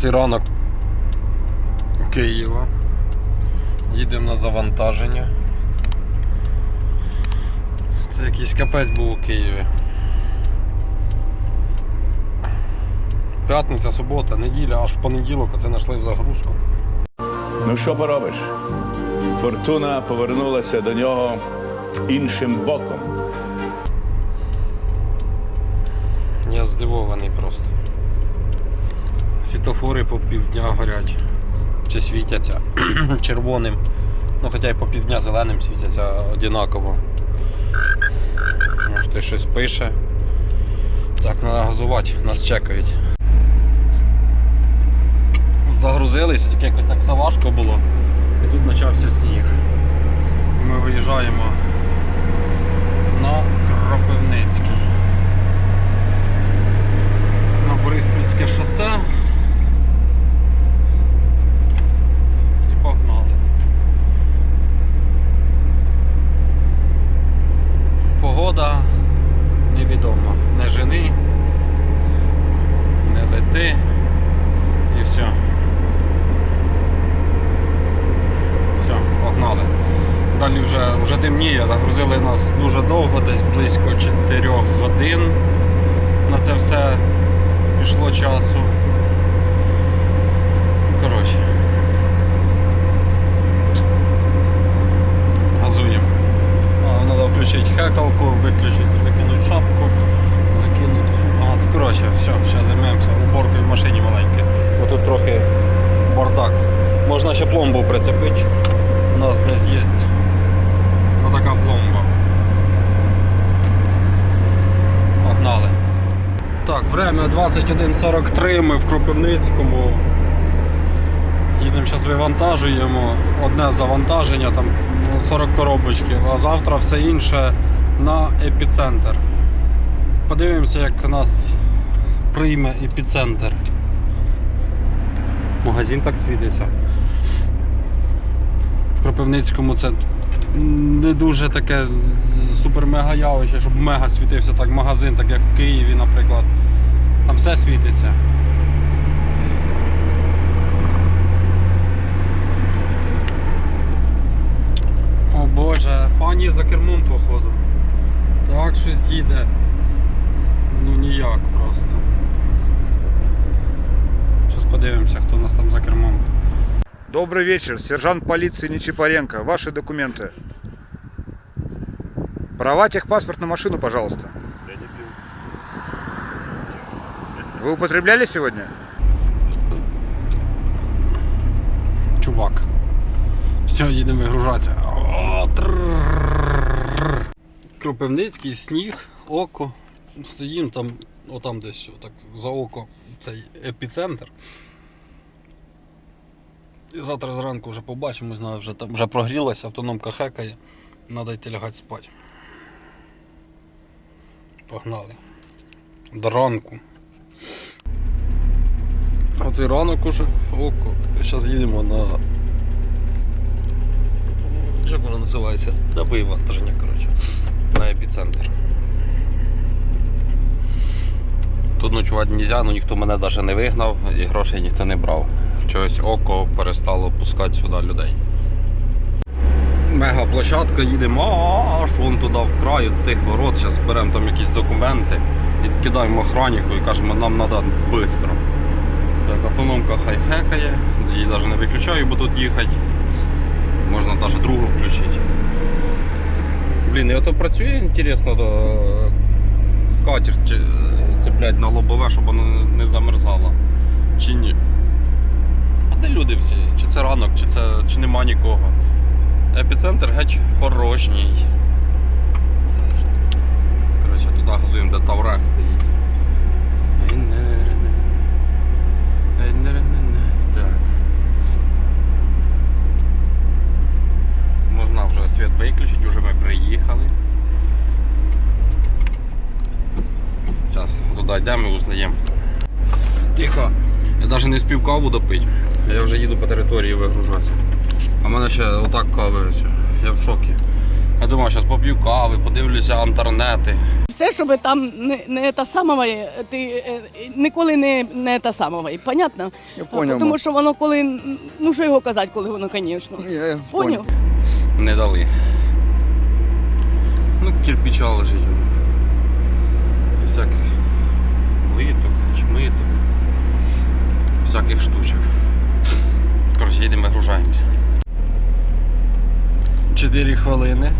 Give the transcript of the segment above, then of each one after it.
П'ятий ранок Києва. Їдемо на завантаження. Це якийсь капець був у Києві. П'ятниця, субота, неділя, аж в понеділок оце знайшли загрузку. Ну що поробиш? Фортуна повернулася до нього іншим боком. Я здивований просто. Фітофори по півдня горять. Чи світяться червоним. Ну хоча й по півдня зеленим світяться однаково. Хтось щось пише. Так, треба газувати, нас чекають. Загрузилися, тільки якось так все важко було. І тут почався сніг. І ми виїжджаємо на Кропивницький на Бориспільське шосе. І погнали. Погода невідома. Не жени, не лети і все. Все, погнали. Далі вже, вже темніє, нагрузили нас дуже довго, десь близько 4 годин. На це все пішло часу. Коротше. Газуємо. А, Треба включити хекалку, виключити, викинути шапку, закинути цю. А, коротше, все, зараз займемося уборкою в машині маленькій. Бо тут трохи бардак. Можна ще пломбу прицепити. У нас десь є отака пломба. Погнали. Так, время 21.43, ми в Кропивницькому. Їдемо зараз вивантажуємо. Одне завантаження, там ну, 40 коробочків, а завтра все інше на епіцентр. Подивимося, як нас прийме епіцентр. Магазин так світиться. Кропивницькому це не дуже таке супер-мега явище, щоб мега світився так магазин, так як в Києві, наприклад. Там все світиться. О Боже, пані за кермом походу. Так щось їде. Ну ніяк просто. Зараз подивимося, хто у нас там за кермом. Добрый вечер, сержант полиции Нечипаренко. Ваши документы. Права, техпаспорт на машину, пожалуйста. Вы употребляли сегодня? чувак. Все, їдемо вигружатися. О, тррррррр. Кропивницький, сніг, око. Стоїмо там, отам десь отак за око цей епіцентр. І завтра зранку вже побачимо, знаю, вже там вже прогрілася, автономка хекає. Треба йти лягати спати. Погнали. До ранку. От і ранок уже око. Зараз їдемо на. Як воно називається? На вивантаження, коротше. На епіцентр. Тут ночувати не можна, ну ніхто мене навіть не вигнав і грошей ніхто не брав. Чогось око перестало пускати сюди людей. Мега площадка, їдемо аж вон туди в край, до тих ворот. Зараз беремо там якісь документи, відкидаємо охраннику і кажемо, нам треба швидко. Так, автономка хай хекає, її навіть не виключаю, бо тут їхати. Можна навіть другу включити. Блін, і ото працює інтересно, то е, скатерть чи- цеплять на лобове, щоб воно не замерзало. Чи ні? Де люди всі? Чи це ранок, чи це чи нема нікого? Епіцентр геть порожній. Коротше, туди газуємо, де Таврах стоїть. Так. Можна вже світ виключити, вже ми приїхали. Зараз туди йдемо і узнаємо. Тихо. Я навіть не спів каву допити. Я вже їду по території вигружатися. А в мене ще отак кави. Я в шокі. Я думав, зараз поп'ю кави, подивлюся інтернети. Все, щоб там не, не та сама, ти е, ніколи не, не та сама. Понятно? Я поняв, Тому що воно коли, ну що його казати, коли воно, звісно. Я, я Поняв? Не дали. Ну, кирпича лежить. Всяких плиток, чмиток, всяких штучок. Коротше, їдемо вигружаємося. Чотири хвилини.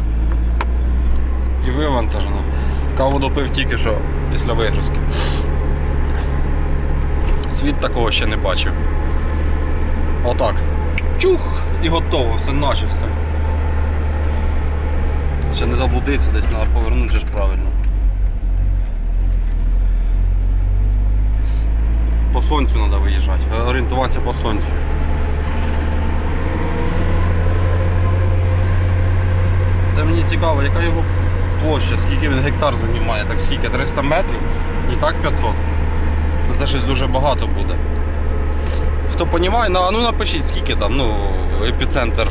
І вивантажено. Каву допив тільки що після вигрузки. Світ такого ще не бачив. Отак. Чух! І готово, все начисто. Ще не заблудиться, десь треба повернути ж правильно. По сонцю треба виїжджати, е, орієнтуватися по сонцю. Це мені цікаво, яка його площа, скільки він гектар займає, так скільки? 300 метрів і так 500. Ну, Це щось дуже багато буде. Хто розуміє, ну, напишіть, скільки там, ну, епіцентр,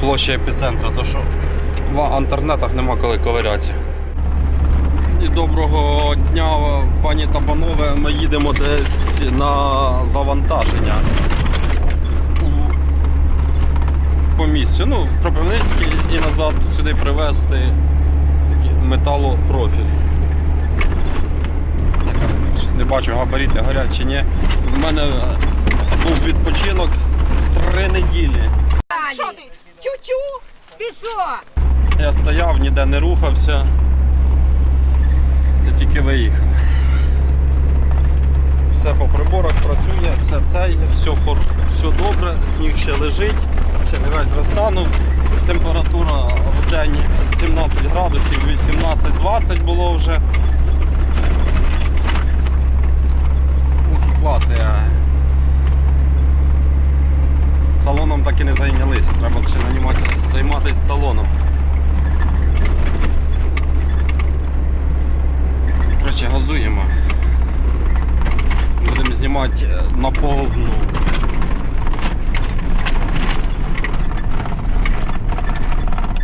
площа епіцентра, то що в інтернетах нема коли ковирятися. І доброго дня, пані та панове. Ми їдемо десь на завантаження. По місцю. Ну, в Кропивницький і назад сюди привезти металопрофіль. Не бачу, габарити горять чи ні. В мене був відпочинок три неділі. Що ти? Тю-тю? Ти? Я стояв, ніде не рухався. Це тільки виїхав. Все по приборах працює, все це все, все добре, сніг ще лежить, ще не весь розтанув. Температура в день 17 градусів, 18-20 було вже. Ух, і клацає. Салоном так і не зайнялися, треба ще займатися салоном. Коротше, газуємо. Будемо знімати е, на повну.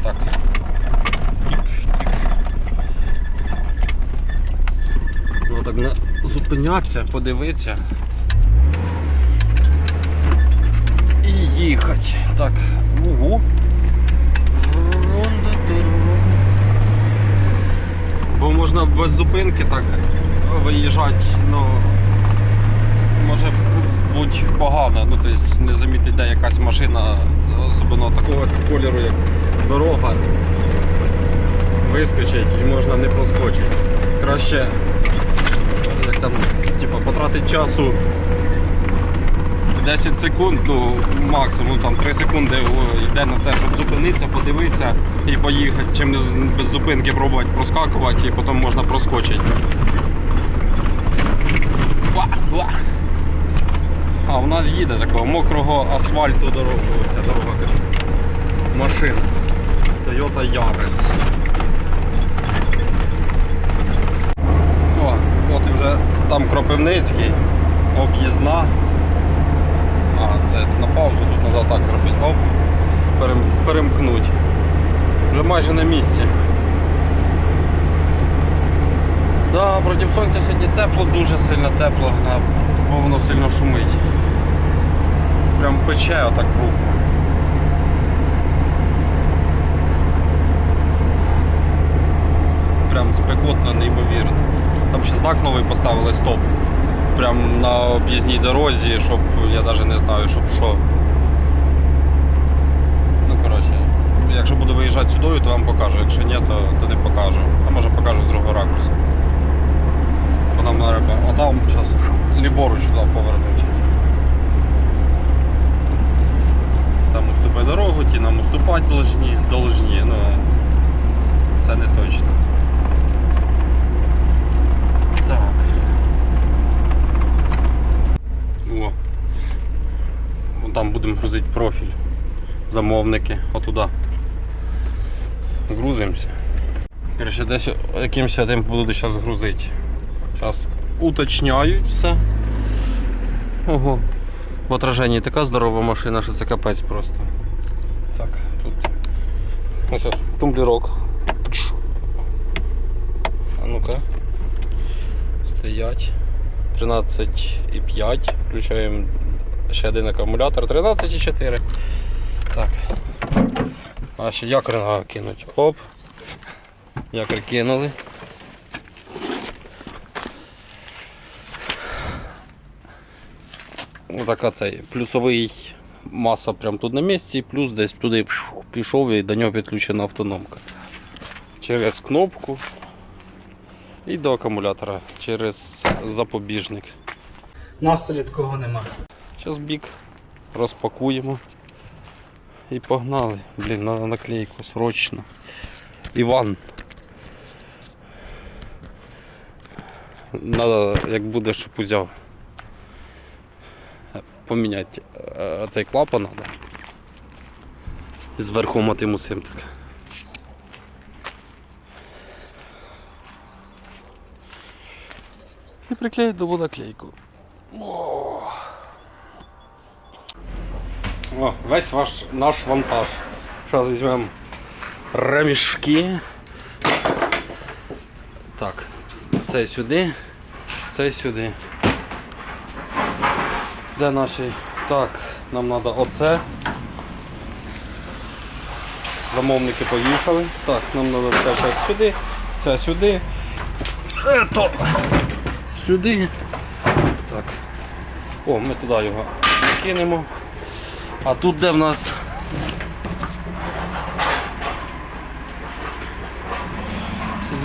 Так. Тік, тік. Ну так не зупинятися, подивитися. І їхати. Так. Угу. Бо можна без зупинки так виїжджати, ну може бути погано, ну тобто не замітити, де якась машина, особливо такого кольору, як дорога, вискочить і можна не проскочити. Краще як там, типу, потратити часу 10 секунд, ну максимум там 3 секунди йде на те, щоб зупинитися, подивитися і поїхати, чим без зупинки пробувати проскакувати і потім можна проскочити. Ва. А вона їде такого мокрого асфальту дорогу. Ця дорога каже. Машина. Toyota Yaris. О, от і вже там Кропивницький, об'їзна. А, це на паузу тут треба так зробити. Оп, перем, перемкнуть. Вже майже на місці. Да, проти сонця сьогодні тепло, дуже сильно тепло, а, воно сильно шумить. Прям пече отак в руку. Прям спекотно, неймовірно. Там ще знак новий поставили стоп. Прям на об'їзній дорозі, щоб я навіть не знаю, щоб що. Ну коротше, якщо буду виїжджати сюди, то вам покажу. Якщо ні, то, то не покажу. А може покажу з другого ракурсу. Бо нам треба. А там зараз ліворуч туди повернути. Там уступай дорогу, ті нам уступати должні, должні, ну це не точно. Так. О. Вон там будемо грузити профіль. Замовники, отуда. Грузимося. Короче, десь якимось тим буду зараз грузити. Зараз уточняють все. Ого. В отраженні така здорова машина, що це капець просто. Так, тут Ось ось, тумблерок. А ну-ка. Стоять. 13,5. Включаємо ще один акумулятор. 13,4. Так. А ще якорь кинуть. Оп. Якорь кинули. Отака цей плюсовий маса прямо тут на місці, плюс десь туди пішов і до нього підключена автономка. Через кнопку і до акумулятора через запобіжник. Нас такого нема. Зараз бік розпакуємо і погнали. Блін, на наклейку срочно. Іван. Надо, як буде, щоб узяв. Поміняти е, цей клапан треба. Зверху мати мусим так. І приклеїти до водоклейку. О, весь ваш наш вантаж. Зараз візьмемо ремішки. Так, цей сюди, цей сюди. Де наші? Так, нам треба оце. Замовники поїхали. Так, нам треба це, це сюди, це сюди. Ето сюди. Так. О, ми туди його кинемо. А тут де в нас?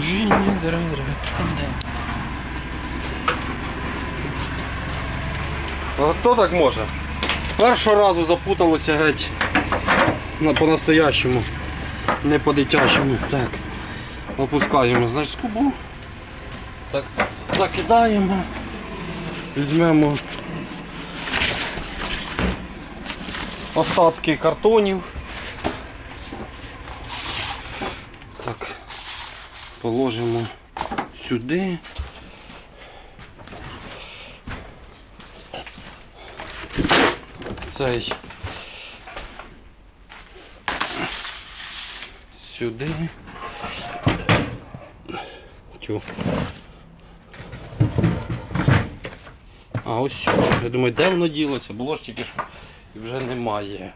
Жінні дерева. А хто так може? З першого разу запуталося геть по-настоящому, не по-дитячому. Так. Опускаємо, значить, скобу. Так, закидаємо. Візьмемо остатки картонів. Так, положимо сюди. Цей сюди. Чу. А ось що. Я думаю, де воно ділося? Було ж тільки що і вже немає.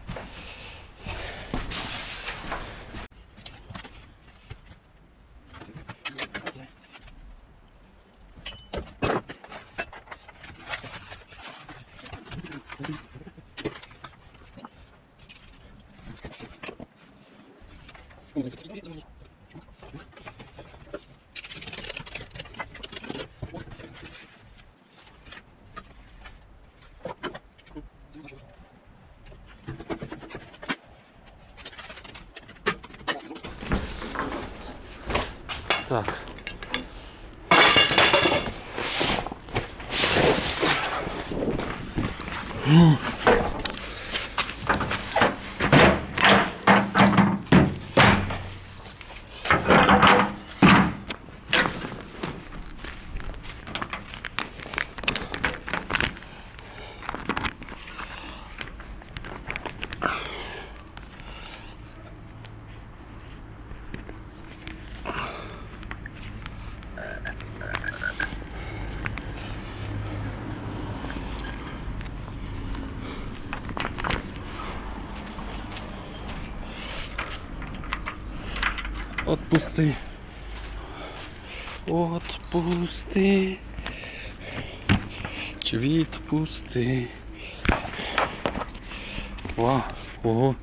Так. Отпусти. Отпусти. Чи відпусти. Ва, ого.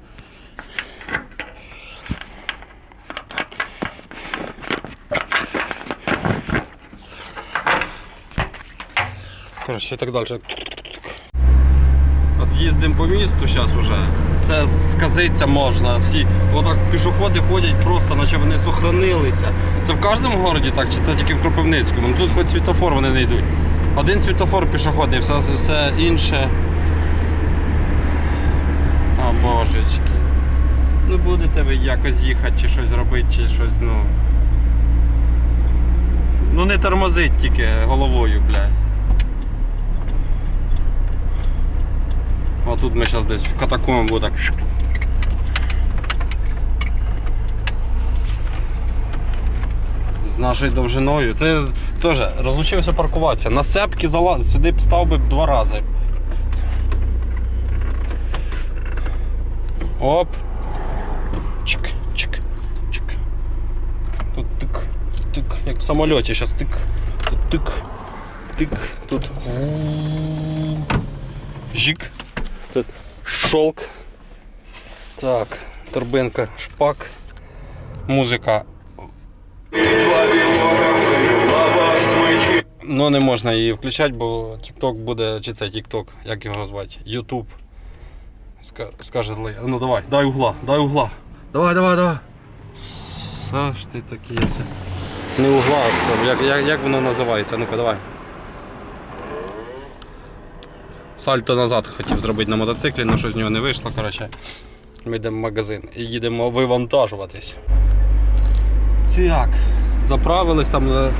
Короче, так далі. Їздимо по місту зараз уже. Це сказиться можна. Всі отак пішоходи ходять просто, наче вони сохранилися. Це в кожному городі так, чи це тільки в Кропивницькому? Ну, Тут хоч світофор вони не йдуть. Один світофор пішохідний, все, все інше. А божечки. Ну будете ви якось їхати чи щось робити, чи щось, ну. Ну не тормозить тільки головою, блядь. А тут ми зараз десь в катакомбу так. з нашою довжиною. Це теж розучився паркуватися. На сепки залаз, сюди б став би два рази. Оп. Чик, чик, чик. Тут тик, тик, як в самольоті, зараз тик, тут тик, тик, тут. Жик. Тут шолк. Так, торбинка, шпак, музика. Ну не можна її включати, бо TikTok буде, чи це TikTok, як його звати? YouTube. Ска- Скаже злий. Ну давай, дай угла, дай угла. Давай, давай, давай. Саш ти такий це. Не угла, як, як, як воно називається? Ну-ка, давай. Сальто назад хотів зробити на мотоциклі, але щось з нього не вийшло. Коротше. Ми йдемо в магазин і їдемо вивантажуватись. Так, заправились, там е,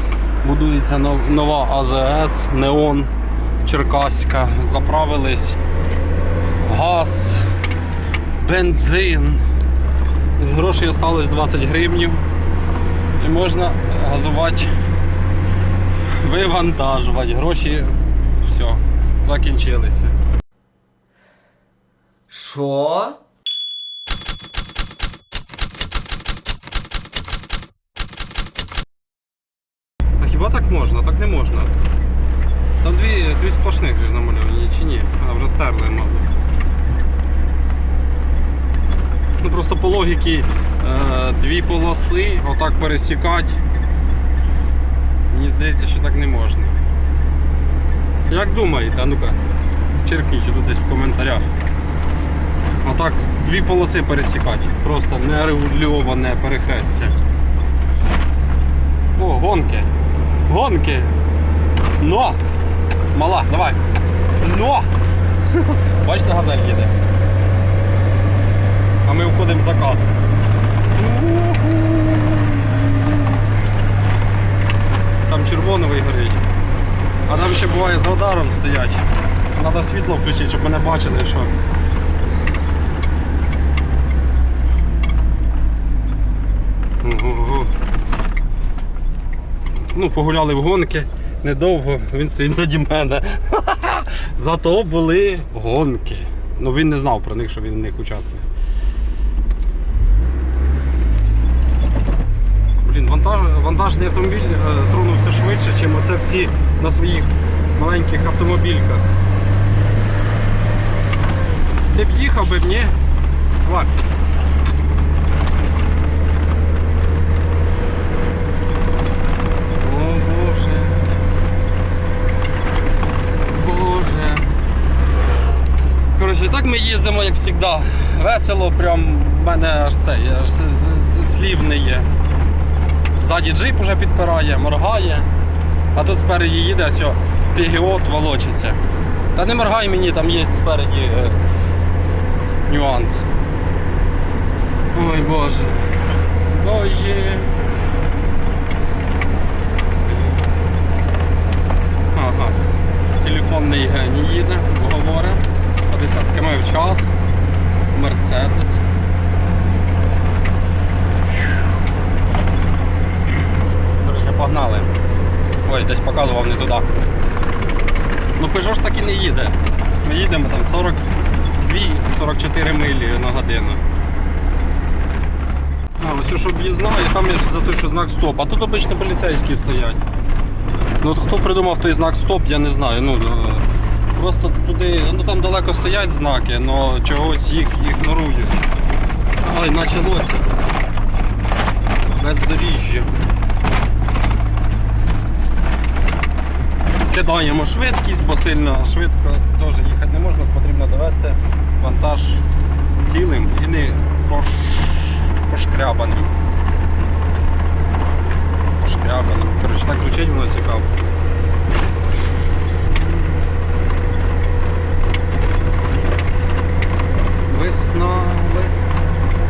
будується нова АЗС, Неон Черкаська. Заправились. Газ, бензин. З грошей осталось 20 гривнів. І можна газувати, вивантажувати. Гроші все, закінчилися. Що? А хіба так можна? Так не можна. Там дві, дві сплошних же ж намальовані, чи ні? А вже стерли, мабуть. Ну просто по логіки е, дві полоси отак пересікати. Мені здається, що так не можна. Як думаєте, а ну-ка, черкніть тут десь в коментарях. Отак дві полоси пересікати. Просто нерегульоване перехрестя. О, гонки. Гонки. Но! Мала, давай. Но! Бачите, газель їде. А ми входимо в закат. Там червоновий горить. А там ще буває з радаром стоять. Треба світло включити, щоб мене бачили, що. Ну, погуляли в гонки недовго, він стоїть заді мене. Зато були гонки. Ну він не знав про них, що він в них участвує. Блін, вантаж, вантажний автомобіль е, тронувся швидше, ніж оце всі на своїх маленьких автомобільках. Ти б їхав би б, ні? Давай. О Боже. Боже. Коротше, і так ми їздимо, як завжди. Весело, прям в мене аж це, аж слів не є. Ззаді джип уже підпирає, моргає, а тут спереді їде, все, пігіот волочиться. Та не моргай мені, там є спереді е, нюанс. Ой Боже. Боже. Ага. Телефонний геній їде, говорить. 50 км в час. Мерседес. Короче, погнали. Ой, десь показував не туди. Ну Peugeot ж так і не їде. Ми їдемо там 42-44 милі на годину. А, ось щоб їзна, і там є за той, що знак стоп. А тут обично поліцейські стоять. Ну от хто придумав той знак стоп, я не знаю. Ну, е, просто туди, ну там далеко стоять знаки, але чогось їх ігнорують. Ой, почалося. Бездоріжжя. Скидаємо швидкість, бо сильно швидко теж їхати не можна, потрібно довести вантаж цілим і не пош... пошкрябаним. Пошкрябаним. Коротше, так звучить воно цікаво. Весна, весна,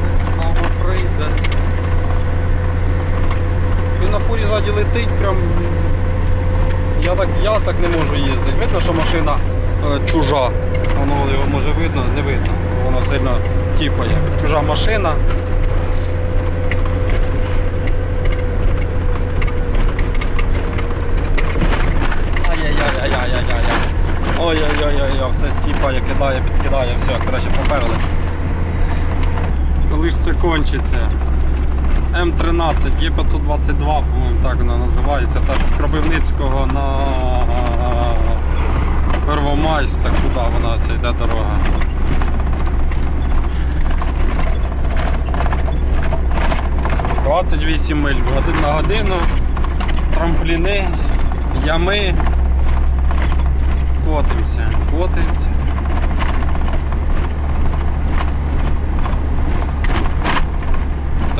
весна прийде. Він на фурі ззаді летить, прям. Я так я так не можу їздити. Видно, що машина е, чужа. Воно його може видно, не видно. Воно сильно тіпає. Чужа машина. Ай-яй-яй-яй-яй-яй-яй. Ой-ой-ой, все тіпає, кидає, підкидає, все, краще поперли. Коли ж це кончиться? М13, Є522, по-моєму, так вона називається. Та з Кропивницького на Первомайськ, так куди вона ця йде дорога. Двадцять вісім миль в годин на годину, трампліни, ями. Котимося, котимося.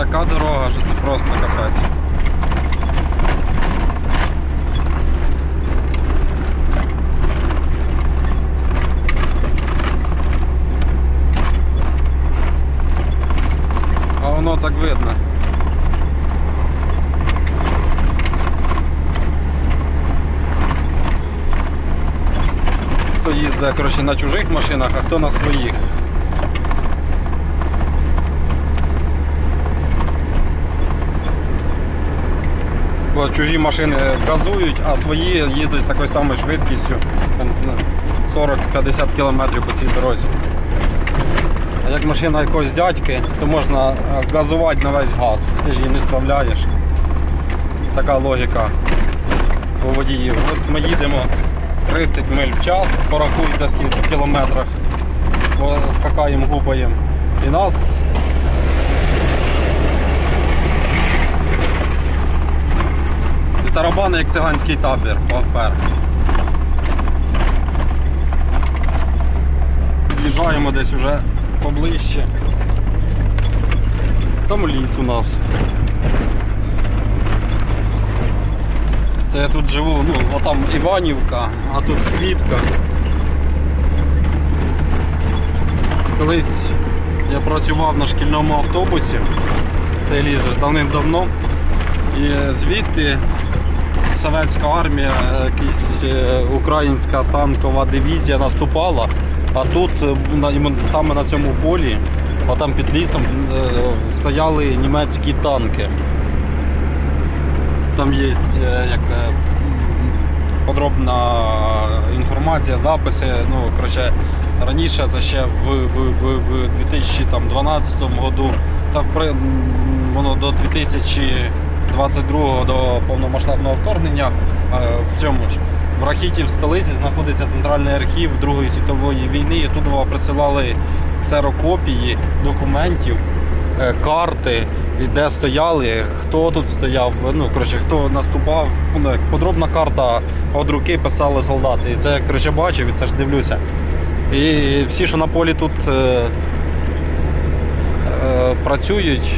Така дорога, що це просто капець. А воно так видно. Хто їздить коротше, на чужих машинах, а хто на своїх. Бо чужі машини газують, а свої їдуть з такою самою швидкістю ну, 40-50 км по цій дорозі. А як машина якогось дядьки, то можна е, газувати на весь газ. Ти ж її не справляєш. Така логіка у водіїв. От ми їдемо 30 миль в час, порахуйте скільки в кілометрах, скакаємо, гупаємо. І нас тарабани як циганський табір попер. Під'їжджаємо десь уже поближче. Там ліс у нас. Це я тут живу, ну, а там Іванівка, а тут Квітка. Колись я працював на шкільному автобусі, це ліс давним-давно. І звідти Советська армія, якась е, українська танкова дивізія наступала, а тут е, саме на цьому полі, а там під лісом е, стояли німецькі танки. Там є е, як е, подробна інформація, записи. Ну, коротше, раніше це ще в, в, в, в 2012 году, та воно до 2022 до повномасштабного вторгнення е, в цьому ж. В Рахіті в столиці знаходиться центральний архів Другої світової війни. І туди присилали ксерокопії документів, е, карти, де стояли, хто тут стояв, ну коротше, хто наступав. Ну, подробна карта від руки писали солдати. І це коротше, бачив і це ж дивлюся. І всі, що на полі тут е, е, працюють,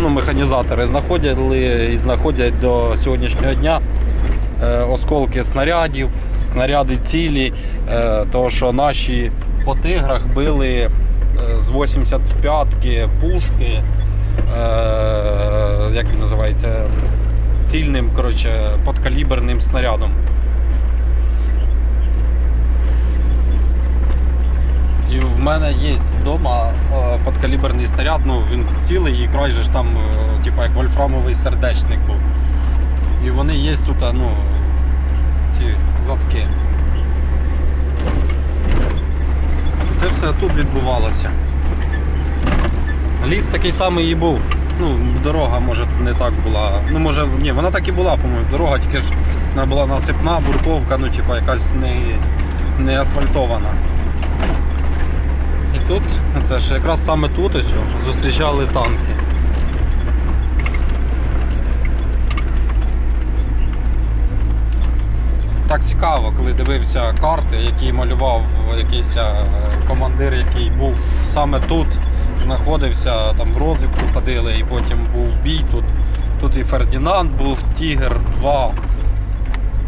ну, механізатори знаходили і знаходять до сьогоднішнього дня е, осколки снарядів, снаряди цілі, е, того що наші по тиграх били е, з 85-ки пушки, як він називається, цільним коротше, подкаліберним снарядом. І в мене є вдома е, подкаліберний снаряд, ну він цілий і край ж там, е, типу, як вольфрамовий сердечник був. І вони є тут, ну, ті задки. Це все тут відбувалося. Ліс такий самий і був. Ну, дорога, може, не так була. Ну, може, ні, вона так і була, по-моєму, дорога, тільки ж вона була насипна, бурковка, ну, типу, якась не, не асфальтована. Тут, це ж якраз саме тут ось зустрічали танки. Так цікаво, коли дивився карти, які малював якийсь е, командир, який був саме тут, знаходився, там в розвідку ходили, і потім був бій тут. Тут і Фердінанд був, Тігр 2.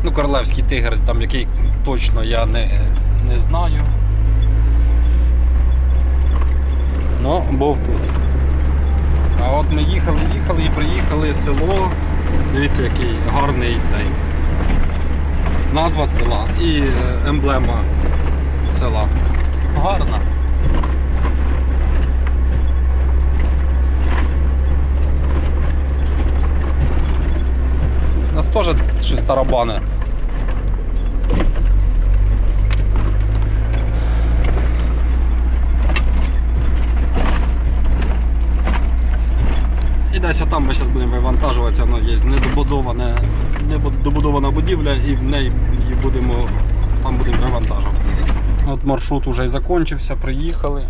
Ну, королевський тигр, там який точно я не, не знаю. Ну, був тут. А от ми їхали, їхали і приїхали село. Дивіться, який гарний цей. Назва села і е, емблема села. Гарна. У нас теж щось тарабани. Десь отам ми зараз будемо вивантажуватися, воно є недобудоване, недобудована будівля і в неї будемо, там будемо вивантажувати. От маршрут вже і закінчився, приїхали.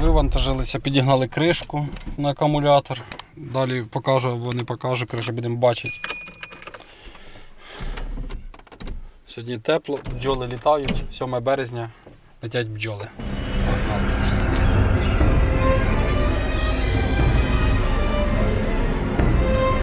Вивантажилися, підігнали кришку на акумулятор. Далі покажу або не покажу, коротше будемо бачити. Сьогодні тепло, бджоли літають, 7 березня летять бджоли.